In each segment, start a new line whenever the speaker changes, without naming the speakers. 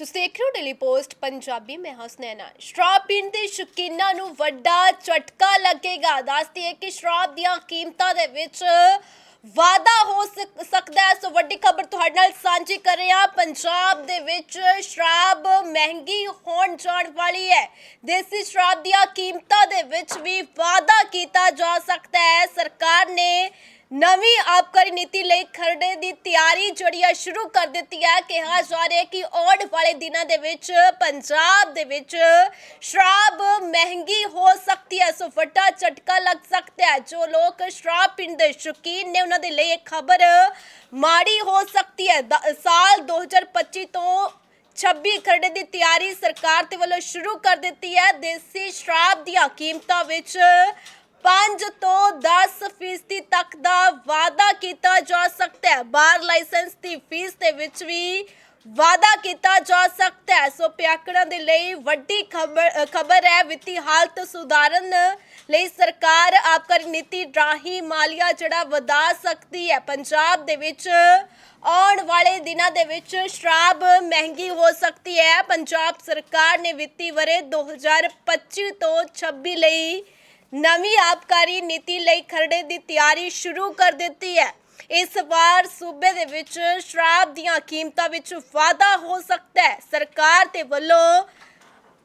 ਤੁਸੀਂ ਦੇਖ ਰਹੇ ਹੋ ਡੇਲੀ ਪੋਸਟ, ਪੰਜਾਬੀ ਮੈਂ ਹਸਨੈਨਾ ਸ਼ਰਾਬ ਪੀਣ ਦੇ ਸ਼ੌਕੀਨਾਂ ਨੂੰ ਵੱਡਾ ਝਟਕਾ ਲੱਗੇਗਾ। ਦੱਸਦੀ ਹੈ ਕਿ ਸ਼ਰਾਬ ਦੀਆਂ ਕੀਮਤਾਂ ਦੇ ਵਿੱਚ ਵਾਧਾ ਹੋ ਸਕਦਾ ਹੈ। ਸੋ ਵੱਡੀ ਖਬਰ ਤੁਹਾਡੇ ਨਾਲ ਸਾਂਝੀ ਕਰ ਰਹੇ ਹਾਂ। ਪੰਜਾਬ ਦੇ ਵਿੱਚ ਸ਼ਰਾਬ ਮਹਿੰਗੀ ਹੋਣ ਜਾਣ ਵਾਲੀ ਹੈ। ਦੇਸੀ ਸ਼ਰਾਬ ਦੀਆਂ ਕੀਮਤਾਂ ਦੇ ਵਿੱਚ ਵੀ ਵਾਧਾ ਕੀਤਾ ਜਾ ਸਕਦਾ ਹੈ। ਸਰਕਾਰ ਨੇ ਨਵੀਂ ਆਬਕਾਰੀ ਨੀਤੀ ਲਈ ਖਰੜੇ ਦੀ ਤਿਆਰੀ ਜਿਹੜੀ ਹੈ ਸ਼ੁਰੂ ਕਰ ਦਿੱਤੀ ਹੈ। ਕਿਹਾ ਜਾ ਰਿਹਾ ਕਿ ਆਉਣ ਵਾਲੇ ਦਿਨਾਂ ਦੇ ਵਿੱਚ ਪੰਜਾਬ ਦੇ ਵਿੱਚ ਸ਼ਰਾਬ ਮਹਿੰਗੀ ਹੋ ਸਕਦੀ ਹੈ। ਸੋ ਵੱਡਾ ਝਟਕਾ ਲੱਗ ਸਕਦਾ ਹੈ। ਜੋ ਲੋਕ ਸ਼ਰਾਬ ਪੀਣ ਦੇ ਸ਼ੌਕੀਨ ਨੇ, ਉਹਨਾਂ ਦੇ ਲਈ ਇਹ ਖਬਰ ਮਾੜੀ ਹੋ ਸਕਦੀ ਹੈ। ਦ- ਸਾਲ 2025 ਤੋਂ 26 ਖਰੜੇ ਦੀ ਤਿਆਰੀ ਸਰਕਾਰ ਦੇ ਵੱਲੋਂ ਸ਼ੁਰੂ ਕਰ ਦਿੱਤੀ ਹੈ। ਦੇਸੀ ਸ਼ਰਾਬ ਦੀਆਂ ਕੀਮਤਾਂ ਵਿੱਚ 5 ਤੋਂ 10 ਫੀਸਦੀ ਤੱਕ ਦਾ ਵਾਅਦਾ ਕੀਤਾ ਜਾ ਸਕਦਾ ਹੈ। ਬਾਰ ਲਾਇਸੈਂਸ ਦੀ ਫੀਸ ਦੇ ਵਿੱਚ ਵੀ ਵਾਅਦਾ ਕੀਤਾ ਜਾ ਸਕਦਾ ਹੈ। ਸੋ ਪਿਆਕੜਾਂ ਦੇ ਲਈ ਵੱਡੀ ਖਬਰ ਖਬਰ ਹੈ, ਵਿੱਤੀ ਹਾਲਤ ਸੁਧਾਰਨ ਲਈ ਸਰਕਾਰ ਆਬਕਾਰੀ ਨੀਤੀ ਰਾਹੀਂ ਮਾਲੀਆ ਜਿਹੜਾ ਵਧਾ ਸਕਦੀ ਹੈ। ਪੰਜਾਬ ਦੇ ਵਿੱਚ ਆਉਣ ਵਾਲੇ ਦਿਨਾਂ ਦੇ ਵਿੱਚ ਸ਼ਰਾਬ ਮਹਿੰਗੀ ਹੋ ਸਕਦੀ ਹੈ। ਪੰਜਾਬ ਸਰਕਾਰ ਨੇ ਵਿੱਤੀ ਵਰੇ 2025 ਤੋਂ 26 ਲਈ ਨਵੀਂ ਆਬਕਾਰੀ ਨੀਤੀ ਲਈ ਖਰੜੇ ਦੀ ਤਿਆਰੀ ਸ਼ੁਰੂ ਕਰ ਦਿੱਤੀ ਹੈ। ਇਸ ਵਾਰ ਸੂਬੇ ਦੇ ਵਿੱਚ ਸ਼ਰਾਬ ਦੀਆਂ ਕੀਮਤਾਂ ਵਿੱਚ ਵਾਧਾ ਹੋ ਸਕਦਾ ਹੈ। ਸਰਕਾਰ ਦੇ ਵੱਲੋਂ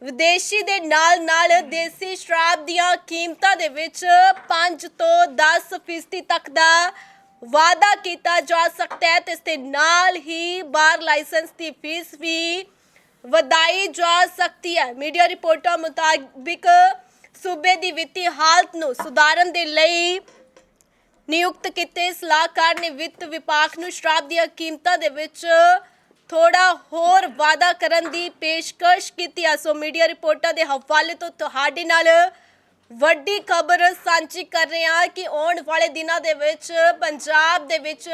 ਵਿਦੇਸ਼ੀ ਦੇ ਨਾਲ ਨਾਲ ਦੇਸੀ ਸ਼ਰਾਬ ਦੀਆਂ ਕੀਮਤਾਂ ਦੇ ਵਿੱਚ 5 ਤੋਂ 10 ਫੀਸਦੀ ਤੱਕ ਦਾ ਵਾਅਦਾ ਕੀਤਾ ਜਾ ਸਕਦਾ ਹੈ। ਤੇ ਇਸ ਦੇ ਨਾਲ ਹੀ ਬਾਰ ਲਾਇਸੈਂਸ ਦੀ ਫੀਸ ਵੀ ਵਧਾਈ ਜਾ ਸਕਦੀ ਹੈ। ਮੀਡੀਆ ਰਿਪੋਰਟਾਂ ਮੁਤਾਬਿਕ ਸੂਬੇ ਦੀ ਵਿੱਤੀ ਹਾਲਤ ਨੂੰ ਸੁਧਾਰਨ ਦੇ ਲਈ ਨਿਯੁਕਤ ਕੀਤੇ ਸਲਾਹਕਾਰ ਨੇ ਵਿੱਤ ਵਿਭਾਗ ਨੂੰ ਸ਼ਰਾਬ ਦੀਆਂ ਕੀਮਤਾਂ ਦੇ ਵਿੱਚ ਥੋੜਾ ਹੋਰ ਵਾਅਦਾ ਕਰਨ ਦੀ ਪੇਸ਼ਕਸ਼ ਕੀਤੀ। ਹੈ ਸੋ ਮੀਡੀਆ ਰਿਪੋਰਟਾਂ ਦੇ ਹਵਾਲੇ ਤੋਂ ਤੁਹਾਡੇ ਨਾਲ ਵੱਡੀ ਖਬਰ ਸਾਂਝੀ ਕਰ ਰਹੇ ਹਾਂ ਕਿ ਆਉਣ ਵਾਲੇ ਦਿਨਾਂ ਦੇ ਵਿੱਚ ਪੰਜਾਬ ਦੇ ਵਿੱਚ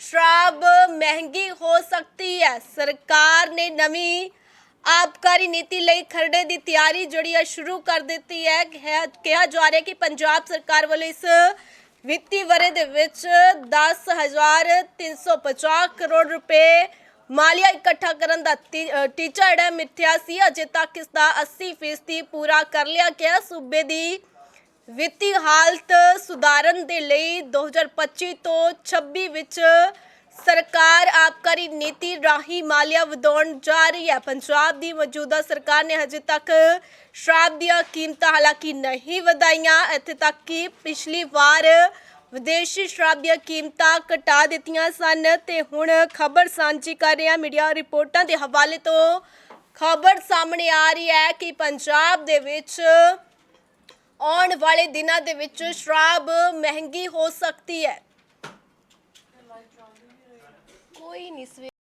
ਸ਼ਰਾਬ ਮਹਿੰਗੀ ਹੋ ਸਕਦੀ ਹੈ। ਸਰਕਾਰ ਨੇ ਨਵੀਂ ਆਬਕਾਰੀ ਨੀਤੀ ਲਈ ਖਰੜੇ ਦੀ ਤਿਆਰੀ ਜਿਹੜੀ ਹੈ ਸ਼ੁਰੂ ਕਰ ਦਿੱਤੀ ਹੈ ਕਿਹਾ ਜਾ ਰਿਹਾ ਕਿ ਪੰਜਾਬ ਸਰਕਾਰ ਵੱਲੋਂ ਇਸ ਵਿੱਤੀ ਵਰੇ ਦੇ ਵਿੱਚ 10350 ਕਰੋੜ ਰੁਪਏ ਮਾਲੀਆ ਇਕੱਠਾ ਕਰਨ ਦਾ ਤੀ- ਟੀਚਾ ਜਿਹੜਾ ਮਿੱਥਿਆ ਸੀ ਅਜੇ ਤੱਕ ਇਸ ਦਾ 80% ਪੂਰਾ ਕਰ ਲਿਆ ਗਿਆ ਸੂਬੇ ਦੀ ਵਿੱਤੀ ਹਾਲਤ ਸੁਧਾਰਨ ਦੇ ਲਈ 2025 ਤੋਂ 26 ਵਿੱਚ ਸਰਕਾਰ ਆਬਕਾਰੀ ਨੀਤੀ ਰਾਹੀਂ ਮਾਲੀਆ ਵਧਾਉਣ ਜਾ ਰਹੀ ਹੈ। ਪੰਜਾਬ ਦੀ ਮੌਜੂਦਾ ਸਰਕਾਰ ਨੇ ਹਜੇ ਤੱਕ ਸ਼ਰਾਬ ਦੀਆਂ ਕੀਮਤਾਂ ਹਾਲਾਂਕਿ ਨਹੀਂ ਵਧਾਈਆਂ। ਇੱਥੇ ਤੱਕ ਕਿ ਪਿਛਲੀ ਵਾਰ ਵਿਦੇਸ਼ੀ ਸ਼ਰਾਬ ਦੀਆਂ ਕੀਮਤਾਂ ਘਟਾ ਦਿੱਤੀਆਂ ਸਨ ਤੇ ਹੁਣ ਖਬਰ ਸਾਂਝੀ ਕਰ ਰਿਹਾ ਮੀਡੀਆ ਰਿਪੋਰਟਾਂ ਦੇ ਹਵਾਲੇ ਤੋਂ ਖਬਰ ਸਾਹਮਣੇ ਆ ਰਹੀ ਹੈ ਕਿ ਪੰਜਾਬ ਦੇ ਵਿੱਚ ਆਉਣ ਵਾਲੇ ਦਿਨਾਂ ਦੇ ਵਿੱਚ ਸ਼ਰਾਬ ਮਹਿੰਗੀ ਹੋ ਸਕਦੀ ਹੈ। Employee